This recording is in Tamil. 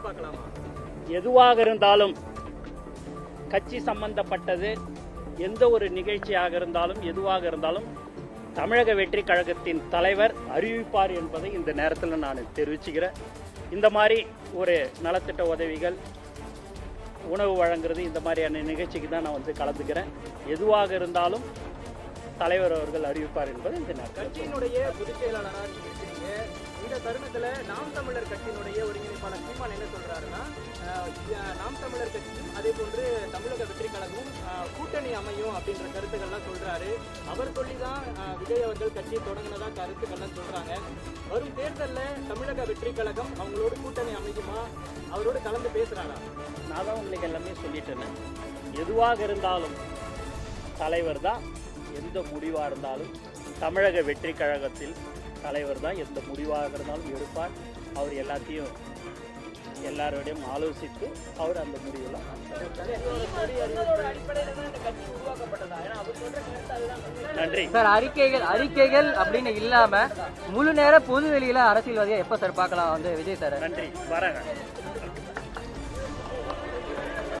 எதிர்பார்க்கலாமா? எதுவாக இருந்தாலும் கட்சி சம்பந்தப்பட்டது எந்த ஒரு நிகழ்ச்சியாக இருந்தாலும் எதுவாக இருந்தாலும் தமிழக வெற்றி கழகத்தின் தலைவர் அறிவிப்பார் என்பதை இந்த நேரத்தில் நான் தெரிவிச்சுக்கிறேன். இந்த மாதிரி ஒரு நலத்திட்ட உதவிகள் உணவு வழங்குறது இந்த மாதிரியான நிகழ்ச்சிக்கு தான் நான் வந்து கலந்துக்கிறேன். எதுவாக இருந்தாலும் தலைவர் அவர்கள் அறிவிப்பார் என்பது இந்த நேரத்தில் கட்சியினுடைய பொதுச் செயலாளராக இருக்கிறீங்க இந்த தருணத்தில் நாம் தமிழர் கட்சியினுடைய ஒரு சீமான் என்ன சொல்றாருன்னா நாம் தமிழர் கட்சியும் அதே போன்று தமிழக வெற்றி கழகமும் கூட்டணி அமையும் அப்படின்ற கருத்துக்கள்லாம் சொல்றாரு. அவர் சொல்லி தான் விஜய் அவர்கள் கட்சியை தொடங்கினதா கருத்துக்கள்லாம் சொல்றாங்க. வரும் தேர்தலில் தமிழக வெற்றி கழகம் அவங்களோட கூட்டணி அமைக்குமா? அவரோட கலந்து பேசுறாரா? நான் தான் உங்களுக்கு எல்லாமே சொல்லிட்டேன். எதுவாக இருந்தாலும் தலைவர் தான் எந்த முடிவாக இருந்தாலும் தமிழக வெற்றி கழகத்தில் தலைவர் தான் எந்த முடிவாக இருந்தாலும் எடுப்பார். அவர் எல்லாத்தையும் எல்லாரோடையும் ஆலோசித்து அவர் அந்த முடிவெல்லாம் நன்றி. சார் அறிக்கைகள் அறிக்கைகள் அப்படின்னு இல்லாம முழு நேர பொது வெளியில அரசியல்வாதியா எப்ப சார் பார்க்கலாம் வந்து விஜய் சார்? நன்றி. வரேங்க.